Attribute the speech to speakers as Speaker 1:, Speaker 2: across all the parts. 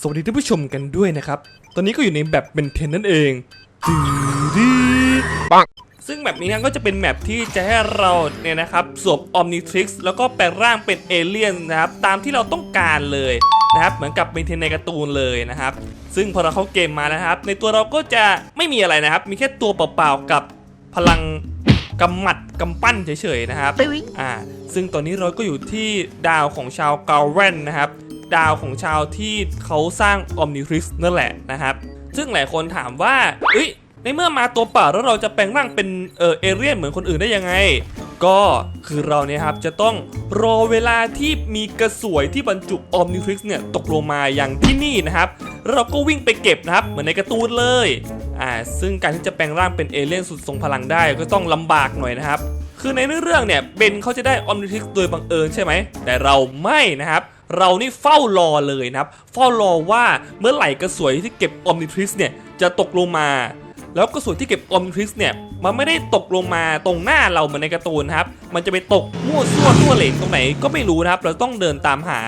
Speaker 1: สวัสดีท่านผู้ชมกันด้วยนะครับ ตอนนี้ก็อยู่ในแบบเบนเทนนั่นเองดืดีปังซึ่งแบบนี้ครับก็จะเป็นแมปที่จะให้เราเนี่ยนะครับสวมอ m มนิทริกซ์แล้วก็แปลงร่างเป็นเอเลี่ยนนะครับ ตามที่เราต้องการเลยนะครับ เหมือนกับเบนเทนในการ์ตูนเลยนะครับ ซึ่งพอเราเข้าเกมมานะครับ ในตัวเราก็จะไม่มีอะไรนะครับ มีแค่ตัวเปล่าๆกับพลังกำหมัดกำปั้นเฉยๆนะครับอ่าซึ่งตอนนี้เราก็อยู่ที่ดาวของชาวเกาเวนนะครับ ดาวของชาวที่เขาสร้างอ m มนิทริกซ์นั่นแหละนะครับ ซึ่งหลายคนถามว่าเอ้ยในเมื่อมาตัวเปล่าแล้วเราจะแปลงร่างเป็นเออเอเรียนเหมือนคนอื่นได้ยังไง ก็คือเราเนี่ยครับจะต้องรอเวลาที่มีกระสวยที่บรรจุอ m มนิทริกเนี่ยตกลงมาอย่างที่นี่นะครับ เราก็วิ่งไปเก็บนะครับ เหมือนในการ์ตูนเลยอ่าซึ่งการที่จะแปลงร่างเป็นเอเลี่ยนสุดทรงพลังได้ก็ต้องลำบากหน่อยนะครับ คือในเรื่องเนี่ยเบนเขาจะได้อ m มนิทริกโดยบังเอิญใช่ไหมแต่เราไม่นะครับ เรานี่เฝ้ารอเลยนะครับ เฝ้ารอว่าเมื่อไหร่กระสวยที่เก็บอ m มนิทริกซ์เนี่ยจะตกลงมา แล้วกระสุนที่เก็บอ m มนิทริกซ์เนี่ยมันไม่ได้ตกลงมาตรงหน้าเราเหมือนในการ์ตูนครับ มันจะไปตกมั่วซั่วทั่วเหลงตรงไหนก็ไม่รู้นะครับ เราต้องเดินตามหา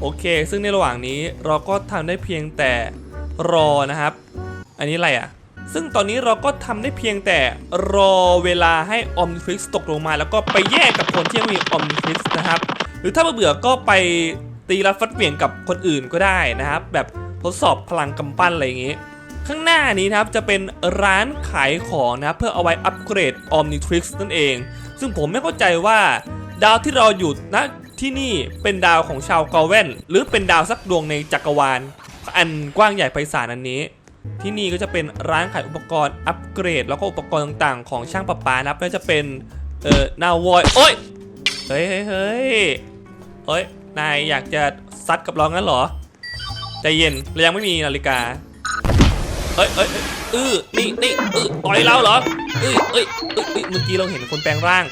Speaker 1: โอเค ซึ่งในระหว่างนี้เราก็ทำได้เพียงแต่รอนะครับ อันนี้อะไรอะซึ่งตอนนี้เราก็ทำได้เพียงแต่รอเวลาให้อ m มนิทริกตกลงมา แล้วก็ไปแยกกับคนที่ยังมีอ m มนิทริกนะครับ หรือถ้าเบื่อก็ไป ตีรัดฟัดเหวี่ยงกับคนอื่นก็ได้นะครับ แบบทดสอบพลังกำปั้นอะไรอย่างงี้ข้างหน้านี้นะครับจะเป็นร้านขายของนะครับเพื่อเอาไว้อัปเกรด Omnitrix นั่นเอง ซึ่งผมไม่เข้าใจว่า ดาวที่เราอยู่ณที่นี่เป็นดาวของชาวกาเวนหรือเป็นดาวสักดวงในจักรวาล อันกว้างใหญ่ไพศาลอันนี้ ที่นี่ก็จะเป็นร้านขายอุปกรณ์อัปเกรด แล้วก็อุปกรณ์ต่างๆ ของช่างประปานะครับไม่ว่าจะเป็นเอ่อนาวอยโอ้ยเฮ้ยเฮ้ยเฮ้ยเฮ้ย นายอยากจะซัดกับเรางั้นเหรอ ใจเย็นเรายังไม่มีนาฬิกา เอ้ยเอ้ยเอ้ยเอนี่นี่เออต่อยเราเหรอ เอ้ยเอ้ยเอ้ยเมื่อกี้เราเห็นคนแปลงร่าง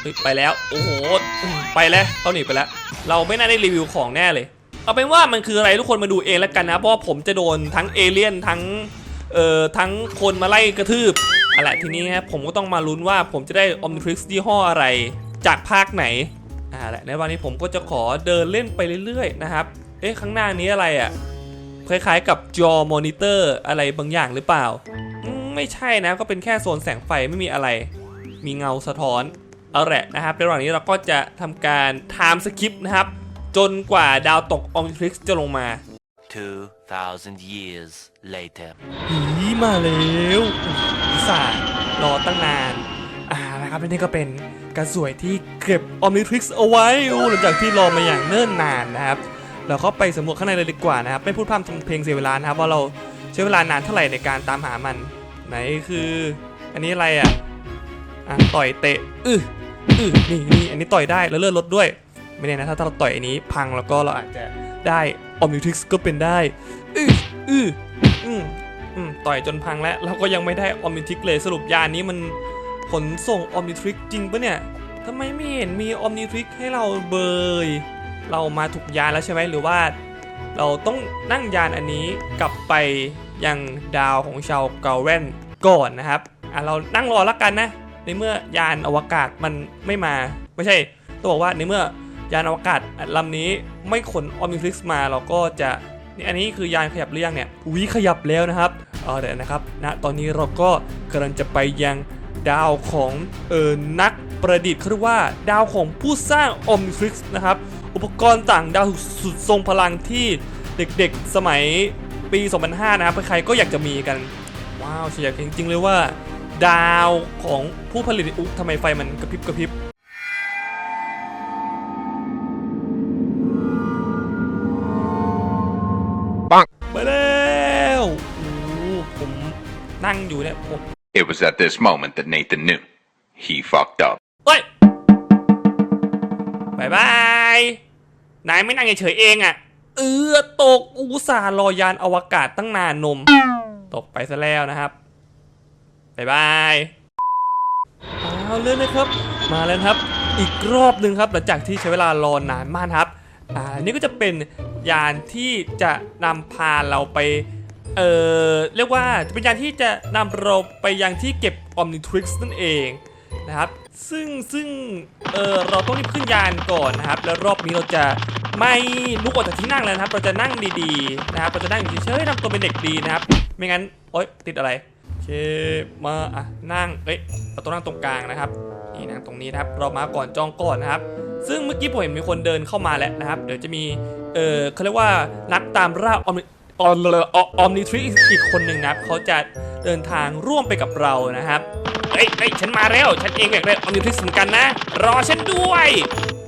Speaker 1: เฮ้ยไปแล้ว โอ้โห ไปแล้วเขาหนีไปแล้ว เราไม่น่าได้รีวิวของแน่เลย เอาเป็นว่ามันคืออะไรทุกคนมาดูเองแล้วกันนะ เพราะผมจะโดนทั้งเอเลี่ยนทั้ง เอ่อ ทั้งคนมาไล่กระทืบอะไรทีนี้ครับผมก็ต้องมาลุ้นว่าผมจะได้ Omnitrix ยี่ห้ออะไร จากภาคไหน อ่าแหละในวันนี้ผมก็จะขอเดินเล่นไปเรื่อยๆนะครับ เอ๊ะข้างหน้านี้อะไรอะคล้ายๆกับจอมอนิเตอร์อะไรบางอย่างหรือเปล่าอืมไม่ใช่นะก็เป็นแค่โซนแสงไฟไม่มีอะไร มีเงาสะท้อนเอาแหละนะครับในระหว่างนี้เราก็จะทำการ time skip นะครับ จนกว่าดาวตก Omnitrix จะลงมา
Speaker 2: 2,000 years later.
Speaker 1: ผีมาแล้วอุตส่าห์รอตั้งนาน อ่านะครับและนี่ก็เป็น กระสวยที่เก็บ Omnitrix เอาไว้หลังจากที่รอมาอย่างเนิ่นนานนะครับเราเข้าไปสำรวจข้างในเลยดีกว่านะครับไม่พูดพร่ำทำเพลงเสียเวลานะครับว่าเราใช้เวลานานเท่าไหร่ในการตามหามัน ไหนคือ อันนี้อะไรอะอะต่อยเตะอืออือนี่นี่อันนี้ต่อยได้แล้วเลื่อนรถด้วย ไม่แน่นะถ้าเราต่อยอันนี้พังแล้วก็เราอาจจะได้ Omnitrix ก็เป็นได้อืออืออืมอืมต่อยจนพังแล้วเราก็ยังไม่ได้ Omnitrix เลยสรุปยานนี้มัน ขนส่ง Omnitrix จริงปะเนี่ยทำไมไม่เห็นมี Omnitrix ให้เราเบย เรามาถูกยานแล้วใช่ไหมหรือว่า เราต้องนั่งยานอันนี้กลับไปยังดาวของชาวเกาเวนก่อนนะครับอะเรานั่งรอแล้วกันนะ ในเมื่อยานอวกาศมันไม่มา ไม่ใช่ต้องบอกว่าในเมื่อยานอวกาศลำนี้ไม่ขนออมนิทริกมาเราก็จะนี่อันนี้คือยานขยับหรือยังเนี่ยวิขยับแล้วนะครับ เออเดี๋ยวนะครับนะตอนนี้เราก็กำลังจะไปยัง ดาวของเออนักประดิษฐ์เขาเรียกว่าดาวของผู้สร้างออมนิทริกซ์นะครับ อุปกรณ์ต่างดาวสุดทรงพลังที่เด็กๆสมัยปี 2005 นะครับใครๆก็อยากจะมีกัน ว้าวเฉียดจริงๆเลยว่า ดาวของผู้ผลิตอุ๊ยทำไมไฟมันกระพริบกระพริบ
Speaker 3: ปัง
Speaker 1: ไปแล้วโอ้โหผมนั่งอยู่เนี่ยผม
Speaker 3: It was at this moment that Nathan knew. He fucked up.
Speaker 1: เอ้ยบายบาย นายไม่นั่งเฉยๆเองอะ่ะ เออตกอุตส่าห์รอยานอวกาศตั้งนานนม ตกไปซะแล้วนะครับบายบายเอาเลยนะครับ มาแล้วครับ อีกรอบหนึ่งครับหลังจากที่ใช้เวลารอนานมากครับ อ่าอันนี่ก็จะเป็นยานที่จะนำพาเราไป เอ่อเรียกว่าจะเป็นยานที่จะนำเราไปยังที่เก็บ Omnitrix นั่นเองนะครับซึ่งซึ่งเออเราต้องรีบขึ้นยานก่อนนะครับ แล้วรอบนี้เราจะไม่ลุกออกจากที่นั่งแล้วนะครับ เราจะนั่งดีๆนะครับ เราจะนั่งอยู่เฉยๆทำตัวเป็นเด็กดีนะครับ ไม่งั้นโอ๊ยติดอะไรโอเคมาอะนั่งเอ้ยเราต้องนั่งตรงกลางนะครับนี่นั่งตรงนี้นะครับ เรามาก่อนจองก่อนนะครับ ซึ่งเมื่อกี้ผมเห็นมีคนเดินเข้ามาแล้วนะครับ เดี๋ยวจะมีเออเขาเรียกว่านักตามล่าออม ออมออมนิทริอีกคนหนึ่งนับเขาจะเดินทางร่วมไปกับเรานะครับเอ้ยเอ้ยฉันมาแล้ว ฉันเองอยากได้ออมนิทริเหมือนกันนะ รอฉันด้วย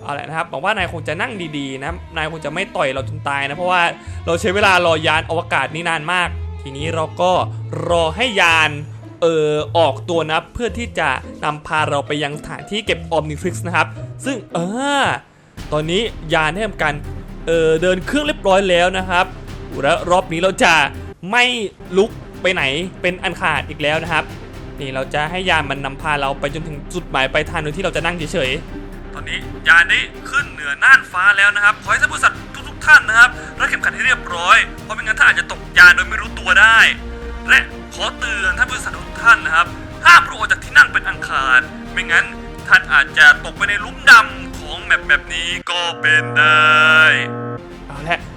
Speaker 1: เอาละนะครับบอกว่านายคงจะนั่งดีๆนะนายคงจะไม่ต่อยเราจนตายนะเพราะว่าเราใช้เวลารอยานอวกาศนี้นานมาก ทีนี้เราก็รอให้ยานเออออกตัวนะเพื่อที่จะนำพาเราไปยังสถานที่เก็บออมนิทริกนะครับ ซึ่งเออตอนนี้ยานได้ทำการเออเดินเครื่องเรียบร้อยแล้วนะครับ แล้วรอบนี้เราจะไม่ลุกไปไหนเป็นอันขาดอีกแล้วนะครับ นี่เราจะให้ยานมันนำพาเราไปจนถึงจุดหมายปลายทางโดยที่เราจะนั่งเฉยๆ ตอนนี้ยานได้ขึ้นเหนือน่านฟ้าแล้วนะครับ ขอให้ท่านผู้สัตว์ทุกๆท่านนะครับรัดเข็มขัดให้เรียบร้อย เพราะไม่งั้นท่านอาจจะตกยานโดยไม่รู้ตัวได้ และขอเตือนท่านผู้สัตว์ทุกท่านนะครับ ห้ามลุกออกจากที่นั่งเป็นอันขาด ไม่งั้นท่านอาจจะตกไปในลุ่มดำของแมปแบบนี้ก็เป็นได้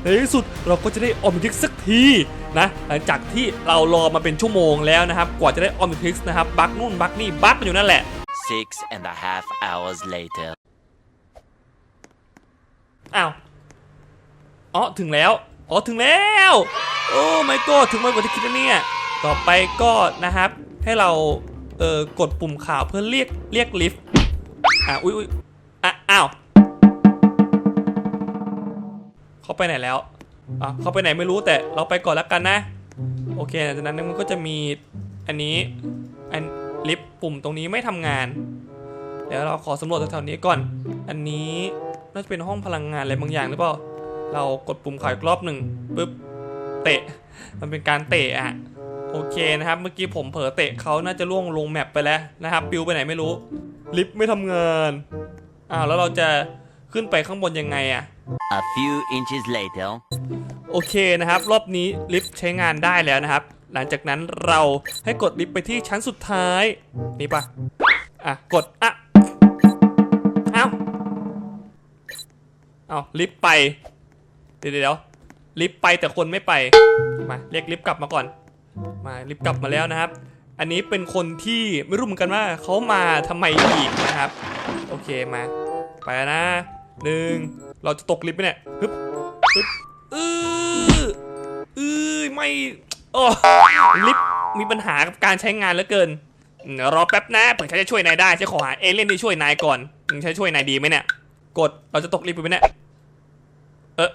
Speaker 1: เอาละในที่สุดเราก็จะได้ออมนิทิกสักทีนะหลังจากที่เรารอมาเป็นชั่วโมงแล้วนะครับ กว่าจะได้ออมนิทิกนะครับบักนู่นบักนี่บักอยู่นั่นแหละ
Speaker 2: Six and a half hours later.
Speaker 1: อ้าวอ๋อถึงแล้วอ๋อถึงแล้ว โอ้ไม่ก็ถึงไวกว่าที่คิดนะเนี่ยต่อไปก็นะครับให้เราเอ่อกดปุ่มขาวเพื่อเรียกเรียกลิฟต์อะอุ้ยอุ้ยอะอ้าว เขาไปไหนแล้วอะเขาไปไหนไม่รู้แต่เราไปก่อนแล้วกันนะ โอเคหลังจากนั้นมันก็จะมีอันนี้อันลิฟต์ปุ่มตรงนี้ไม่ทำงาน เดี๋ยวเราขอสำรวจแถวๆนี้ก่อน อันนี้น่าจะเป็นห้องพลังงานอะไรบางอย่างหรือเปล่า เรากดปุ่มขาวอีกรอบหนึ่งปุ๊บเตะ มันเป็นการเตะอะโอเคนะครับ เมื่อกี้ผมเผลอเตะเขาน่าจะล่วงลงแมปไปแล้วนะครับ ปิวไปไหนไม่รู้ ลิฟต์ไม่ทำงาน อ้าวแล้วเราจะ ขึ้นไปข้างบนยังไงอะ
Speaker 2: A few inches later.
Speaker 1: โอเคนะครับ รอบนี้ลิฟต์ใช้งานได้แล้วนะครับ หลังจากนั้นเราให้กดลิฟต์ไปที่ชั้นสุดท้าย นี่ปะอะ กด อะ เอ้า เอาลิฟต์ไป เดี๋ยวเดี๋ยวลิฟต์ไปแต่คนไม่ไป มาเรียกลิฟต์กลับมาก่อน มาลิฟต์กลับมาแล้วนะครับ อันนี้เป็นคนที่ไม่รู้เหมือนกันว่าเขามาทำไมอีกนะครับ โอเคมา ไปแล้วนะ หนึ่งเราจะตกลิฟต์ไหมเนี่ยฮึบฮึบอืออือไม่โอ้ลิฟต์มีปัญหากับการใช้งานเหลือเกินรอแป๊บนะเผื่อฉันจะช่วยนายได้ฉันขอหาเอเลี่ยนที่ช่วยนายก่อนอืมฉันช่วยนายดีไหมเนี่ย กดเราจะตกลิฟต์ไปไหมเนี่ยเออ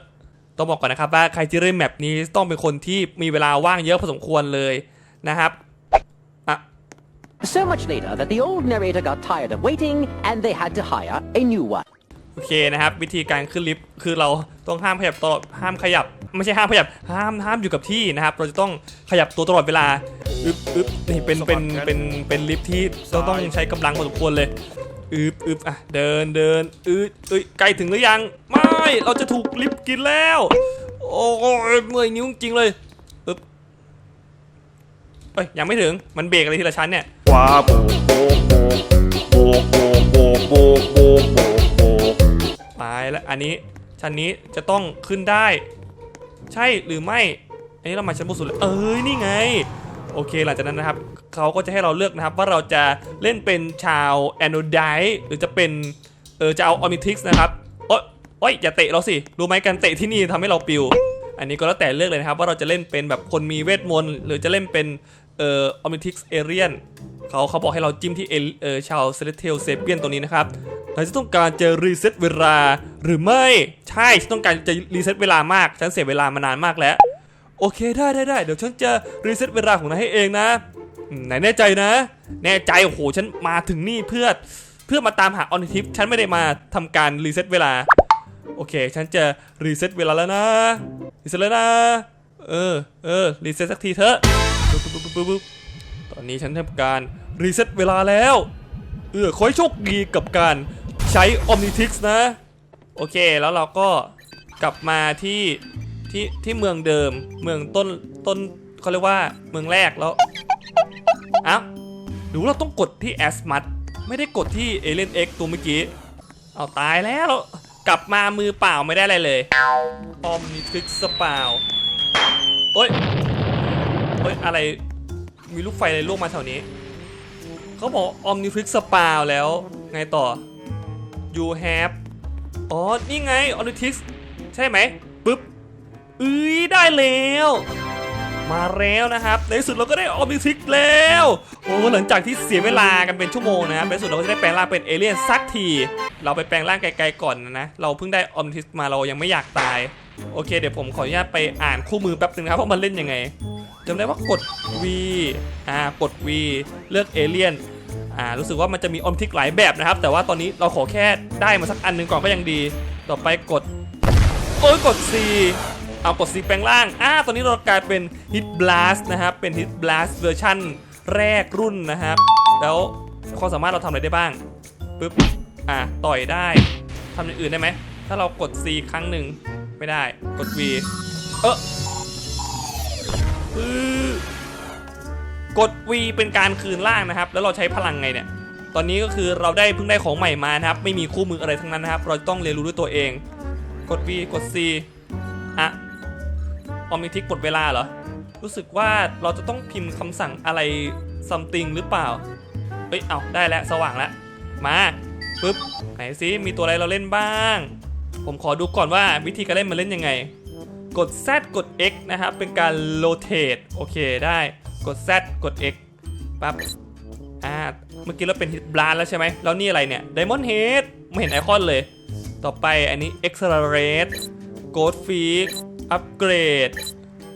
Speaker 1: ต้องบอกก่อนนะครับว่าใครที่เล่นแมปนี้ต้องเป็นคนที่มีเวลาว่างเยอะพอสมควรเลยนะครับอะ
Speaker 4: So much later that the old narrator got tired of waiting and they had to hire a new one.
Speaker 1: โอเคนะครับ วิธีการขึ้นลิฟต์คือเราต้องห้ามขยับตลอดห้ามขยับ ไม่ใช่ห้ามขยับห้ามห้ามอยู่กับที่นะครับ เราจะต้องขยับตัวตลอดเวลาอึบอึบนี่เป็นเป็นเป็นเป็นลิฟต์ที่ต้องต้องใช้กำลังพอสมควรเลยอึบอึบอะเดินเดินอึดอึยใกล้ถึงหรือยังไม่เราจะถูกลิฟต์กินแล้ว โอ้ยเมื่อยนิ้วจริงเลยอึบเอ้ยยังไม่ถึงมันเบรกอะไรทีละชั้นเนี่ย ไปแล้วอันนี้ชั้นนี้จะต้องขึ้นได้ ใช่หรือไม่ อันนี้เรามาชั้นบนสุดเลยเอ้ยนี่ไง โอเคหลังจากนั้นนะครับเขาก็จะให้เราเลือกนะครับ ว่าเราจะเล่นเป็นชาวแอนโนไดหรือจะเป็นเออจะเอาออมิทิกส์นะครับโอ๊ยโอ๊ยอย่าเตะเราสิ รู้ไหมการเตะที่นี่ทำให้เราปิว อันนี้ก็แล้วแต่เลือกเลยนะครับ ว่าเราจะเล่นเป็นแบบคนมีเวทมนต์หรือจะเล่นเป็นเอ่อออมิทิกส์เอเรียน เขาเขาบอกให้เราจิ้มที่เอเออชาวเซเลเทลเซเปียนตรงนี้นะครับเราจะต้องการจะรีเซ็ตเวลาหรือไม่ใช่ฉันต้องการจะรีเซ็ตเวลามากฉันเสียเวลามานานมากแล้ว โอเคได้ได้ได้เดี๋ยวฉันจะรีเซ็ตเวลาของนายให้เองนะไหนแน่ใจนะ แน่ใจโอ้โหฉันมาถึงนี่เพื่อเพื่อมาตามหาออนทิปฉันไม่ได้มาทำการรีเซ็ตเวลาโอเค ฉันจะรีเซ็ตเวลาแล้วนะรีเซ็ตแล้วนะ เออ เออ รีเซ็ตสักทีเถอะปุ๊บปุ๊บปุ๊บปุ๊บปุ๊บตอนนี้ฉันทำการ รีเซ็ตเวลาแล้ว เออขอให้โชคดีกับการใช้ Omnitix นะ โอเคแล้วเราก็กลับมาที่ที่ที่เมืองเดิมเมืองต้นต้นเขาเรียกว่าเมืองแรกแล้วอ้าหรือเราต้องกดที่ a s m u t ไม่ได้กดที่เอเลนเอ็กตัวเมื่อกี้เอาตายแล้วกลับมามือเปล่าไม่ได้อะไรเลยออมนิทิกสเปล่าโอ้ยเฮ้ยอะไรมีลูกไฟอะไรล่วงมาแถวนี้ เขาบอกออมนิฟิกสปล่าแล้ว ไงต่อ you have อ๋อ นี่ไงออมนิทิกใช่ไหมปึ๊บเอ้ยได้แล้ว มาแล้วนะครับ ในที่สุดเราก็ได้ออมนิทิกแล้ว โอ้หลังจากที่เสียเวลากันเป็นชั่วโมงนะครับในที่สุดเราก็จะได้แปลงร่างเป็นเอเลี่ยนสักที เราไปแปลงร่างไกลๆก่อนนะ เราเพิ่งได้ออมนิทิกมาเรายังไม่อยากตาย โอเค เดี๋ยวผมขออนุญาตไปอ่านคู่มือแป๊บนึงนะครับว่ามันเล่นยังไงจำได้ว่ากด V อ่ากด V เลือกเอเลี่ยนอ่ารู้สึกว่ามันจะมีออมนิทิกหลายแบบนะครับ แต่ว่าตอนนี้เราขอแค่ได้มาสักอันหนึงก่อนก็ยังดี ต่อไปกดโอ้ยกด C เอากด C แปลงร่างอ่าตอนนี้เรากลายเป็น Hit Blast นะครับ เป็น Hit Blast เวอร์ชั่นแรกรุ่นนะครับ แล้วความสามารถเราทำอะไรได้บ้างปึ๊บอ่าต่อยได้ทำอย่างอื่นได้ไหม ถ้าเรากด C ครั้งหนึ่งไม่ได้ กด V เออกด V เป็นการคืนร่างนะครับ แล้วเราใช้พลังไงเนี่ย ตอนนี้ก็คือเราได้เพิ่งได้ของใหม่มานะครับ ไม่มีคู่มืออะไรทั้งนั้นนะครับ เราต้องเรียนรู้ด้วยตัวเอง กด V กด C อะ ออมนิทิกหมดเวลาเหรอ รู้สึกว่าเราจะต้องพิมพ์คำสั่งอะไร something หรือเปล่า เอ้ย เอาได้แล้ว สว่างแล้ว มาปึ๊บ ไหนซิมีตัวอะไรเราเล่นบ้าง ผมขอดูก่อนว่าวิธีการเล่นมันเล่นยังไง กด Z กด X นะครับ เป็นการ rotate โอเคได้ กด Z กด X ปั๊บ อ่า เมื่อกี้เราเป็นฮิตบลานแล้วใช่ไหม แล้วนี่อะไรเนี่ย Diamond Head ไม่เห็นไอคอนเลย ต่อไปอันนี้ Accelerate Gold Feet Upgrade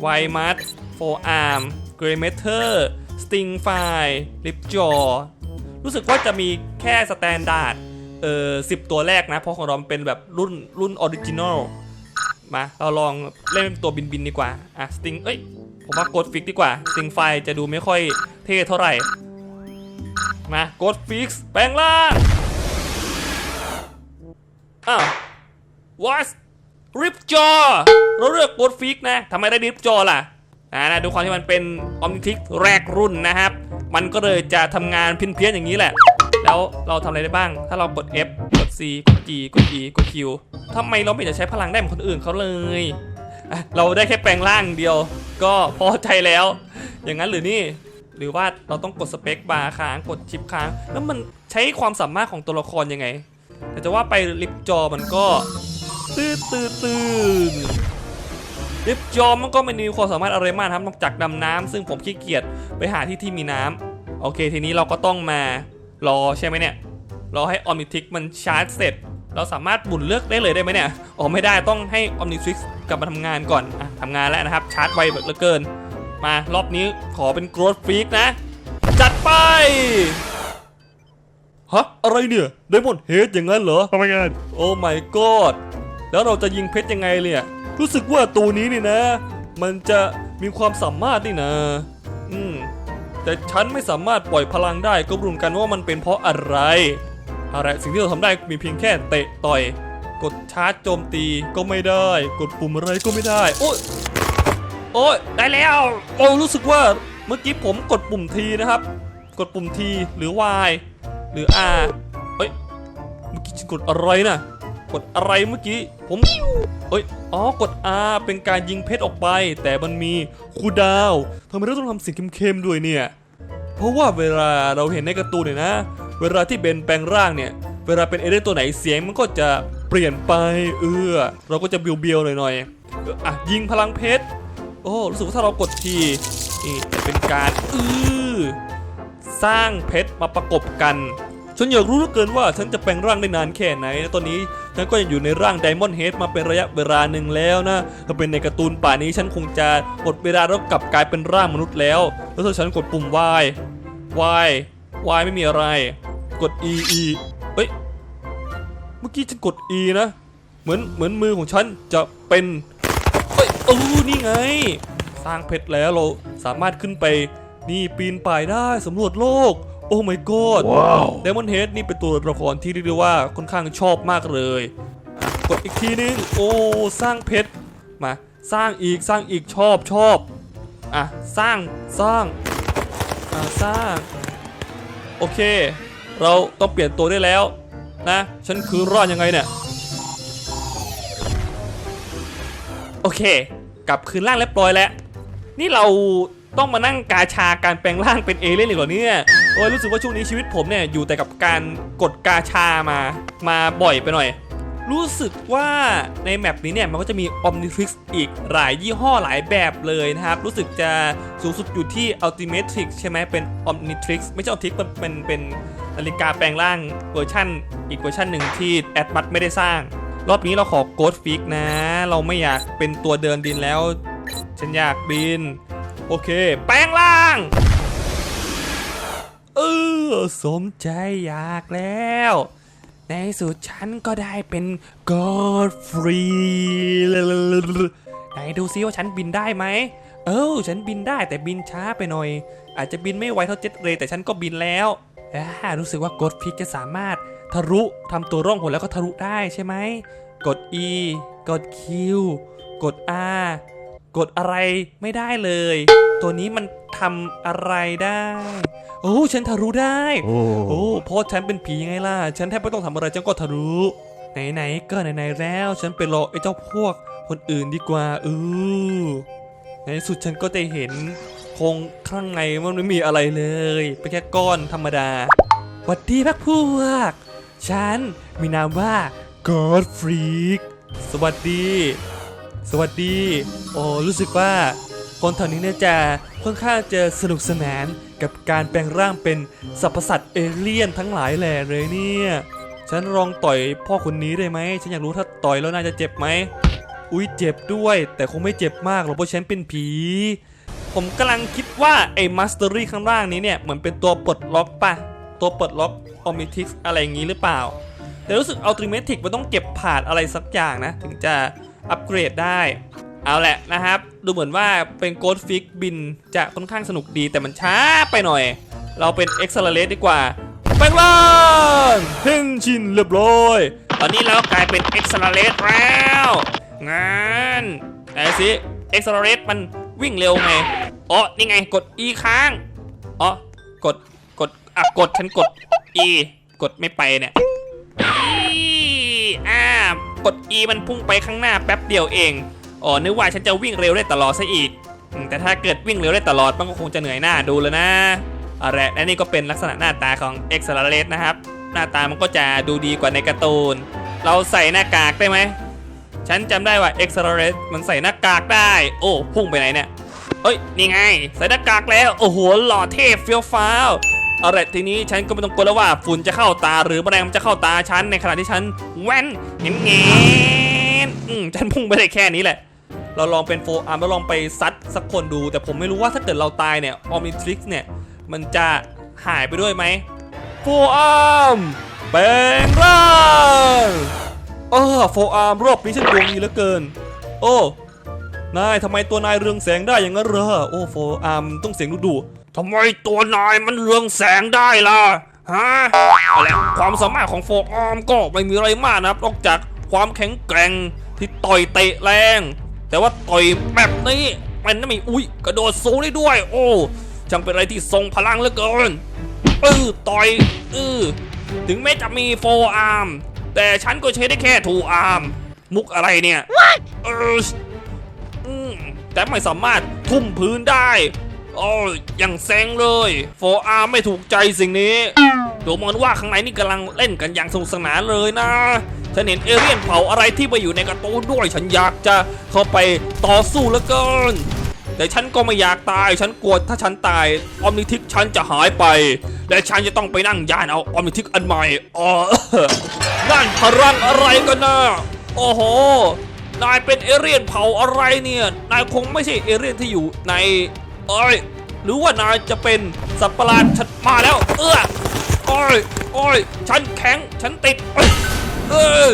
Speaker 1: w i m a t Forearm Grey Matter Sting Fire Lip Jaw รู้สึกว่าจะมีแค่สแตนดาร์ดเอ่อสิตัวแรกนะ เพราะของเราเป็นแบบรุ่นรุ่นออริจินอลมา เราลองเล่นตัวบินบินดีกว่า อะสติงเอ้ย ผมว่ากดฟิกดีกว่าสติงไฟจะดูไม่ค่อยเท่เท่าไหร่ มากดฟิกแปลงร่างอ้าววัส ริปจอเราเลือกกดฟิกนะทำไมได้ริปจอล่ะอ่านะดูความที่มันเป็นออมนิทิกแรกรุ่นนะครับ มันก็เลยจะทำงานเพี้ยนๆอย่างนี้แหละ แล้วเราทำอะไรได้บ้าง ถ้าเรากด F กด C กด G กด E กด Q ทำไมเราไม่จะใช้พลังได้เหมือนคนอื่นเขาเลย เราได้แค่แปลงร่างเดียว ก็พอใจแล้ว อย่างนั้นหรือนี่ หรือว่าเราต้องกดสเปคบาร์ค้างกดชิปค้าง แล้วมันใช้ความสามารถของตัวละครยังไง แต่จะว่าไปลิฟต์จอมันก็ ตื้อตื้อตื้นลิฟจอมมันก็ไม่มีความสามารถอะไรมากครับนอกจากดำน้ำซึ่งผมขี้เกียจไปหาที่ที่มีน้ำโอเค ทีนี้เราก็ต้องมารอใช่ไหมเนี่ยรอให้ออมนิทิกมันชาร์จเสร็จ เราสามารถหมุนเลือกได้เลยได้ไหมเนี่ยอ๋อไม่ได้ต้องให้ออมนิทิกกลับมาทำงานก่อนอะทำงานแล้วนะครับชาร์จไวเหลือเกิน มารอบนี้ขอเป็น growth freak นะ จัดไปฮะอะไรเนี่ยไดมอนเฮดอย่างนั้นเหรอ
Speaker 5: Oh my god
Speaker 1: โอ้ my god แล้วเราจะยิงเพชรยังไงเนี่ยรู้สึกว่าตัวนี้นี่นะ มันจะมีความสามารถนี่นะ อืมแต่ฉันไม่สามารถปล่อยพลังได้ก็รู้เหมือนกันว่ามันเป็นเพราะอะไรอะไรสิ่งที่เราทำได้มีเพียงแค่เตะต่อย กดชาร์จโจมตีก็ไม่ได้ กดปุ่มอะไรก็ไม่ได้ โอ้ยโอ้ยได้แล้วโอ้รู้สึกว่าเมื่อกี้ผมกดปุ่มทีนะครับ กดปุ่มทีหรือ Y หรือ R เฮ้ยเมื่อกี้ฉันกดอะไรนะ กดอะไรเมื่อกี้ ผมเอ้ย อ๋อ กด R เป็นการยิงเพชรออกไป แต่มันมีคูดาวทำไมเราต้องทำเสียงเข้มๆด้วยเนี่ย เพราะว่าเวลาเราเห็นในการ์ตูนเนี่ยนะ เวลาที่เบนแปลงร่างเนี่ย เวลาเป็นเอเดนตัวไหนเสียงมันก็จะเปลี่ยนไป เออ เราก็จะเบียวๆหน่อยๆอออะ ยิงพลังเพชร โอ้ รู้สึกว่าถ้าเรากดทีนี่จะเป็นการ อือสร้างเพชรมาประกบกัน ฉันอยากรู้เหลือเกินว่าฉันจะแปลงร่างได้นานแค่ไหนและตอนนี้ฉันก็ยังอยู่ในร่างไดมอนด์เฮดมาเป็นระยะเวลาหนึ่งแล้วนะถ้าเป็นในการ์ตูนป่านี้ฉันคงจะหมดเวลาแล้วกลับกลายเป็นร่างมนุษย์แล้ว แล้วถ้าฉันกดปุ่ม Y Y Y ไม่มีอะไร กด E E เอ้ยเมื่อกี้ฉันกด E นะ เหมือนเหมือนมือของฉันจะเป็นเอ้ยเออนี่ไง สร้างเพชรแล้วเราสามารถขึ้นไปนี่ปีนป่ายได้สำรวจโลก อ้ my god
Speaker 5: ว้าว
Speaker 1: เดมอนเฮดนี่เป็นตัวละครที่เรียกได้ว่าค่อนข้างชอบมากเลยอะกดอีกทีนึง โอ้สร้างเพชรมาสร้างอีกสร้างอีกชอบชอบอะสร้างสร้างอะสร้าง โอเค เราต้องเปลี่ยนตัวได้แล้วนะ ฉันคือรอดยังไงเนี่ย โอเค กลับคืนร่างเรียบร้อยแล้ว นี่เราต้องมานั่งกาชาการแปลงร่างเป็นเอเลี่ยนอีกเหรอเนี่ย โอ้ยรู้สึกว่าช่วงนี้ชีวิตผมเนี่ยอยู่แต่กับการกดกาชามา มาบ่อยไปหน่อย รู้สึกว่าในแมปนี้เนี่ยมันก็จะมี Omnitrix อีกหลายยี่ห้อหลายแบบเลยนะครับ รู้สึกจะสูงสุดอยู่ที่ Ultimatrix ใช่ไหมเป็น Omnitrix ไม่ใช่ Omnitrix มันเป็นเป็นนาฬิกาแปลงร่างเวอร์ชั่น อีกเวอร์ชันหนึ่งที่แอดมัดไม่ได้สร้าง รอบนี้เราขอ Ghost Fix นะ เราไม่อยากเป็นตัวเดินดินแล้ว ฉันอยากบิน โอเค แปลงร่าง เออสมใจอยากแล้ว ในสุดฉันก็ได้เป็นกอดฟรีไหนดูซิว่าฉันบินได้ไหม เออฉันบินได้แต่บินช้าไปหน่อย อาจจะบินไม่ไวเท่าเจ็ตเรย์แต่ฉันก็บินแล้วอ่ารู้สึกว่ากดพิกจะสามารถทะลุทำตัวร่องหนแล้วก็ทะลุได้ใช่ไหม กด E กด Q กด R กดอะไรไม่ได้เลย ตัวนี้มันทำอะไรได้ โอ้ฉันทะลุได้
Speaker 5: โอ้
Speaker 1: โอ้เพราะฉันเป็นผีไงล่ะ ฉันแทบไม่ต้องทำอะไรฉันก็ทะลุไหนๆก็ไหนๆแล้ว ฉันไปรอไอ้เจ้าพวกคนอื่นดีกว่าเออในที่สุดฉันก็ได้เห็นโครงข้างในมันไม่มีอะไรเลยเป็นแค่ก้อนธรรมดาหวัดดีพักพวก ฉันมีนามว่า God Freak สวัสดี สวัสดี โอ้รู้สึกว่าคนแถวนี้เนี่ยจะค่อนข้างจะสนุกสนานกับการแปลงร่างเป็นสรรพสัตว์เอเลี่ยนทั้งหลายแหล่เลยเนี่ย ฉันลองต่อยพ่อคนนี้ได้ไหม ฉันอยากรู้ถ้าต่อยแล้วน่าจะเจ็บไหม อุ้ยเจ็บด้วย แต่คงไม่เจ็บมากหรอกเพราะฉันเป็นผี ผมกำลังคิดว่าไอ้มาสเตอรี่ข้างล่างนี้เนี่ยเหมือนเป็นตัวปลดล็อกปะตัวปลดล็อกออมิทิกอะไรอย่างนี้หรือเปล่า แต่รู้สึกอัลติเมทิกมันต้องเก็บผ่านอะไรสักอย่างนะ ถึงจะ อัปเกรดได้ เอาแหละนะครับ ดูเหมือนว่าเป็นโกดฟิกบินจะค่อนข้างสนุกดีแต่มันช้าไปหน่อย เราเป็นเอ็กซ์ l เล e ดีกว่าแปลงร่างเพ่งชินเรียบร้อย ตอนนี้เรากลายเป็นเอ็กซ์ l เล e แล้วงานไหนสิเอ็กซ์ l เล e มันวิ่งเร็วไงอ๋อนี่ไงกด E ค้างอ๋อกดกดอะกดฉันกด E กดไม่ไปเนี่ยอีอ่า กด E มันพุ่งไปข้างหน้าแป๊บเดียวเอง อ๋อ นึกว่าฉันจะวิ่งเร็วได้ตลอดซะอีก แต่ถ้าเกิดวิ่งเร็วได้ตลอดมันก็คงจะเหนื่อยหน้าดูเลยนะเอาละและนี่ก็เป็นลักษณะหน้าตาของ x a l e r a t e นะครับ หน้าตามันก็จะดูดีกว่าในการ์ตูน เราใส่หน้ากากได้ไหม ฉันจำได้ว่า x a l e r a t e มันใส่หน้ากากได้ โอ้พุ่งไปไหนเนี่ย เอ้ย นี่ไง ใส่หน้ากากแล้ว โอ้โห หล่อเท่เฟี้ยวฟ้าว เอาละทีนี้ฉันก็ไม่ต้องกลัวแล้วว่าฝุ่นจะเข้าตาหรือแมลงมันจะเข้าตาฉันในขณะที่ฉันแว่นเงี้ยเงี้ยอืมฉันพุ่งไปได้แค่นี้แหละ เราลองเป็นโฟอาร์มแล้วลองไปซัดสักคนดู แต่ผมไม่รู้ว่าถ้าเกิดเราตายเนี่ยออมิทริกเนี่ยมันจะหายไปด้วยไหมโฟอาร์มแปลงร่างเออโฟอาร์มรอบนี้ฉันดวงดีเหลือเกิน โอ้นายทำไมตัวนายเรืองแสงได้อย่างนั้นเหรอโอ้โฟอาร์มต้องเสียงดุดุ ทำไมตัวนายมันเรืองแสงได้ล่ะฮะอะไรความสามารถของโฟอาร์มก็ไม่มีอะไรมากนะครับนอกจากความแข็งแกร่งที่ต่อยเตะแรง แต่ว่าต่อยแบบนี้มันไม่มีอุ้ยกระโดดสูงได้ด้วย โอ้ช่างเป็นอะไรที่ทรงพลังเหลือเกินเออต่อยเออถึงแม้จะมีโฟอาร์มแต่ฉันก็ใช้ได้แค่ทูอาร์มมุกอะไรเนี่ยเอออืมแต่ไม่สามารถทุ่มพื้นได้ โอ้ยยังแซงเลยโฟอาร์ไม่ถูกใจสิ่งนี้ดูเหมือนว่าข้างในนี่กำลังเล่นกันอย่างสนุกสนานเลยนะฉันเห็นเอเลี่ยนเผาอะไรที่มาอยู่ในกร์ตูนด้วย ฉันอยากจะเข้าไปต่อสู้เหลือเกินแต่ฉันก็ไม่อยากตาย ฉันกลัวถ้าฉันตายออมนิทิกฉันจะหายไป และฉันจะต้องไปนั่งยานเอาออมนิทิกอันใหม่อ๋อนั่นพลังอะไรกันนะโอ้โห นายเป็นเอเรียนเผาอะไรเนี่ย นายคงไม่ใช่เอเรียนที่อยู่ใน เอ้ยหรือว่านายจะเป็นสัตว์ประหลาดฉันมาแล้ว เออโอ้ยโอ้ยฉันแข็งฉันติดเออ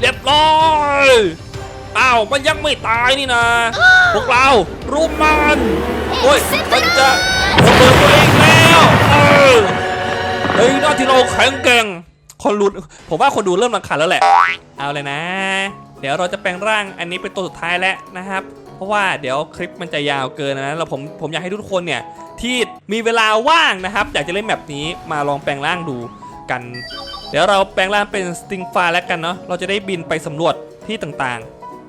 Speaker 1: เรียบร้อยอ้าวมันยังไม่ตายนี่นะ พวกเรารุมมันโอ้ยมันจะระเบิดตัวเองแล้วเออเฮ้ยหน้าที่เราแข็งแกร่งคนรู้ผมว่าคนดูเริ่มรำคาญแล้วแหละ เอาเลยนะ เดี๋ยวเราจะแปลงร่างอันนี้เป็นตัวสุดท้ายแล้วนะครับ ราะว่าเดี๋ยวคลิปมันจะยาวเกินนะแล้วผมผมอยากให้ทุกคนเนี่ยที่มีเวลาว่างนะครับ อยากจะเล่นแบบนี้มาลองแปลงร่างดูกัน เดี๋ยวเราแปลงร่างเป็นสติงฟาแล้วกันเนาะเราจะได้บินไปสำรวจที่ต่าง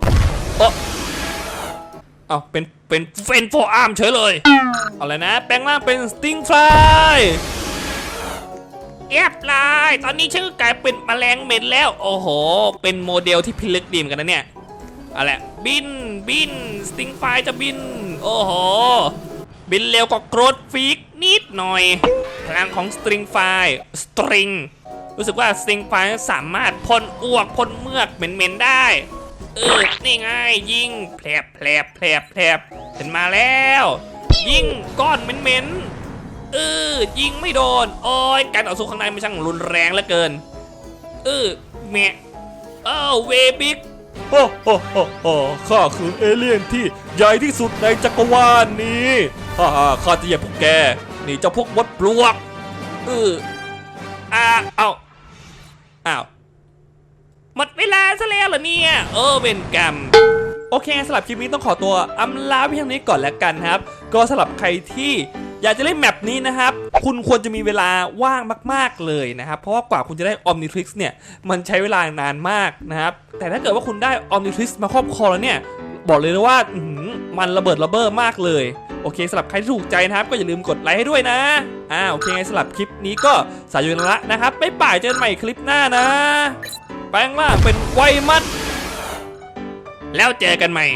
Speaker 1: ๆโอ้เอาเป็นเป็นเฟนโฟอาร์มเฉยเลยเอาเลยนะ แปลงร่างเป็นสติงฟลายเรียบร้อยตอนนี้ฉันก็กลายเป็นแมลงเม็นแล้ว โอ้โห เป็นโมเดลที่พิลึกดีเหมอนกันนะเนี่ย อาละบินบินสติงไฟจะบิน โอ้โห บินเร็วกว่าโกรดฟีกนิดหน่อย พลังของสตริงไฟสตริงรู้สึกว่าสตริงไฟสามารถพ่นอ้วกพ่นเมือกเหม็นๆได้เออนี่ไงยิงแผลบแผลบแผลบแผลบเห็นมาแล้ว ยิงก้อนเหม็นๆเออยิงไม่โดนโอ้ยการต่อสู้ข้างในไมันช่างรุนแรงเหลือเกินเออแม่เอ้าเวบิก
Speaker 5: โอ้โหโหโหข้าคือเอเลี่ยนที่ใหญ่ที่สุดในจักรวาลนี้ฮ่าฮ่าข้าจะเหยียบพวกแก นี่เจ้าพวกมดปลวก
Speaker 1: เอออ่าเอาอ้าว หมดเวลาซะแล้วเหรอเนี่ยเออเป็นกรรม โอเคสำหรับคลิปนี้ต้องขอตัวอำลาเพียงเท่านี้ก่อนแล้วกันครับ ก็สำหรับใครที่ อยากจะเล่นแมปนี้นะครับ คุณควรจะมีเวลาว่างมาก ๆ เลยนะครับ เพราะว่ากว่าคุณจะได้ Omnitrix เนี่ย มันใช้เวลานานมากนะครับ แต่ถ้าเกิดว่าคุณได้ Omnitrix มาครอบครองแล้วเนี่ย บอกเลยนะว่ามันระเบิดระเบ้อมากเลยโอเคสำหรับใครที่ถูกใจนะครับ ก็อย่าลืมกดไลค์ให้ด้วยนะ อ่าโอเคสำหรับคลิปนี้ก็สายยู่แล้วนะครับบ๊ายบายเจอกันใหม่คลิปหน้านะ แปลงร่างเป็นไวมัด แล้วเจอกันใหม่